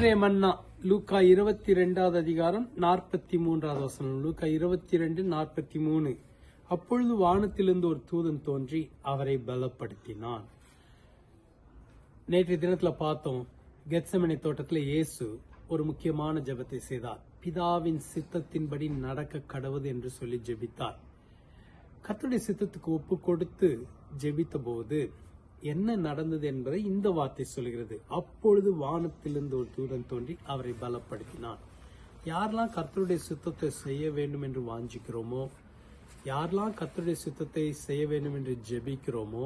மன்னா லூக்கா இருபத்தி ரெண்டாவது அதிகாரம் நாற்பத்தி மூன்றாவது வசனம். லூக்கா இருபத்தி ரெண்டு நாற்பத்தி மூணு அப்பொழுது வானத்திலிருந்து ஒரு தூதன் தோன்றி அவரை பலப்படுத்தினான். நேற்றைய தினத்துல பார்த்தோம் கெட்சமனை தோட்டத்தில் இயேசு ஒரு முக்கியமான ஜெபத்தை செய்தார். பிதாவின் சித்தத்தின்படி நடக்க கடவுது என்று சொல்லி ஜெபித்தார். கத்துடைய சித்தத்துக்கு ஒப்பு கொடுத்து ஜெபித்த போது என்ன நடந்தது என்பதை இந்த வார்த்தை சொல்கிறது. அப்பொழுது வானத்திலிருந்து ஒரு தூதன் தோன்றி அவரை பலப்படுத்தினான். யாரெல்லாம் கர்த்தருடைய சித்தத்தை செய்ய வேண்டும் என்று வாஞ்சிக்கிறோமோ யாரெல்லாம் கர்த்தருடைய சித்தத்தை செய்ய வேண்டும் என்று ஜெபிக்கிறோமோ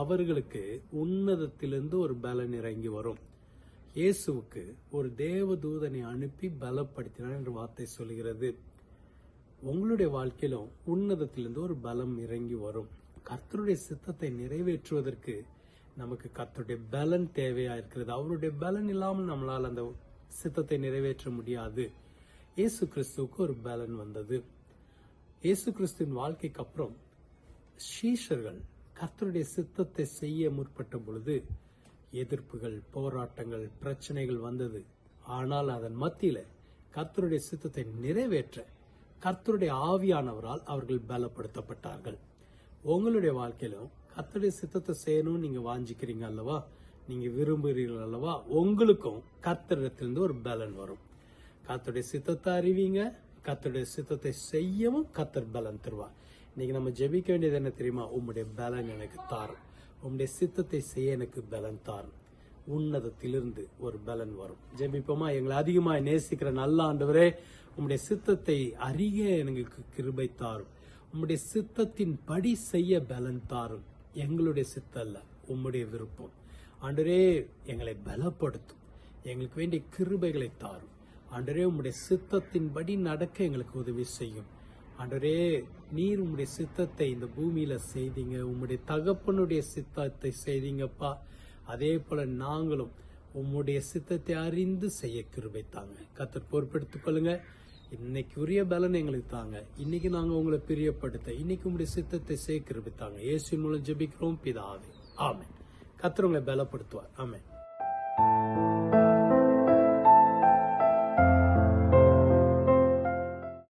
அவர்களுக்கு உன்னதத்திலிருந்து ஒரு பலன் இறங்கி வரும். இயேசுவுக்கு ஒரு தேவதூதனை அனுப்பி பலப்படுத்தினான் என்று வார்த்தை சொல்கிறது. உங்களுடைய வாழ்க்கையிலும் உன்னதத்திலிருந்து ஒரு பலம் இறங்கி வரும். கர்த்தருடைய சித்தத்தை நிறைவேற்றுவதற்கு நமக்கு கர்த்தருடைய பலன் தேவையா இருக்கிறது. அவருடைய பலன் இல்லாமல் நம்மளால் அந்த சித்தத்தை நிறைவேற்ற முடியாது. இயேசு கிறிஸ்துவுக்கு ஒரு பலன் வந்தது. இயேசு கிறிஸ்துவின் வாழ்க்கைக்கு அப்புறம் ஷீஷர்கள் கர்த்தருடைய சித்தத்தை செய்ய முற்பட்ட பொழுது எதிர்ப்புகள் போராட்டங்கள் பிரச்சனைகள் வந்தது. ஆனால் அதன் மத்தியில கர்த்தருடைய சித்தத்தை நிறைவேற்ற கர்த்தருடைய ஆவியானவரால் அவர்கள் பலப்படுத்தப்பட்டார்கள். உங்களுடைய வாழ்க்கையிலும் கத்தடைய சித்தத்தை செய்யணும்னு நீங்க வாஞ்சிக்கிறீங்க அல்லவா? நீங்க விரும்புகிறீர்கள் அல்லவா? உங்களுக்கும் கர்த்தரிடத்திலிருந்து ஒரு பலன் வரும். கத்துடைய சித்தத்தை அறிவீங்க கத்துடைய சித்தத்தை செய்யவும் கத்தர் பலன் தருவார். இன்னைக்கு நம்ம ஜெபிக்க வேண்டியது என்ன தெரியுமா? உம்முடைய பலன் எனக்கு தாரும். உம்முடைய சித்தத்தை செய்ய எனக்கு பலன் தாரும். உன்னதத்திலிருந்து ஒரு பலன் வரும். ஜெபிப்போமா? எங்களை அதிகமாக நேசிக்கிற நல்ல ஆண்டவரே உம்முடைய சித்தத்தை அறிய எனக்கு கிருபை தாரும். உம்முடைய சித்தத்தின் படி செய்ய பலன் தாரும். எங்களுடைய சித்தம் உம்முடைய விருப்பம். ஆண்டரே எங்களை பலப்படுத்தும். எங்களுக்கு வேண்டிய கிருபைகளை தாரும். ஆண்டரே உம்முடைய சித்தத்தின்படி நடக்க எங்களுக்கு உதவி செய்யும். ஆண்டரே நீர் உம்முடைய சித்தத்தை இந்த பூமியில செய்தீங்க. உம்முடைய தகப்பனுடைய சித்தத்தை செய்தீங்கப்பா. அதே போல நாங்களும் உம்முடைய சித்தத்தை அறிந்து செய்ய கிருபை தாங்க. கத்தர் பொறுப்பெடுத்துக் கொள்ளுங்க. இன்னைக்கு உரிய பலன் எங்களுக்கு தாங்க. இன்னைக்கு நாங்க உங்களை பிரியப்படுத்த இன்னைக்கு உங்களுடைய சித்தத்தை சேர்க்கிறப்பித்தாங்க இயேசு மூலம் ஜெபிக்கிறோம் பிதாவே. ஆமென். கத்தர் உங்களை பலப்படுத்துவார். ஆமென்.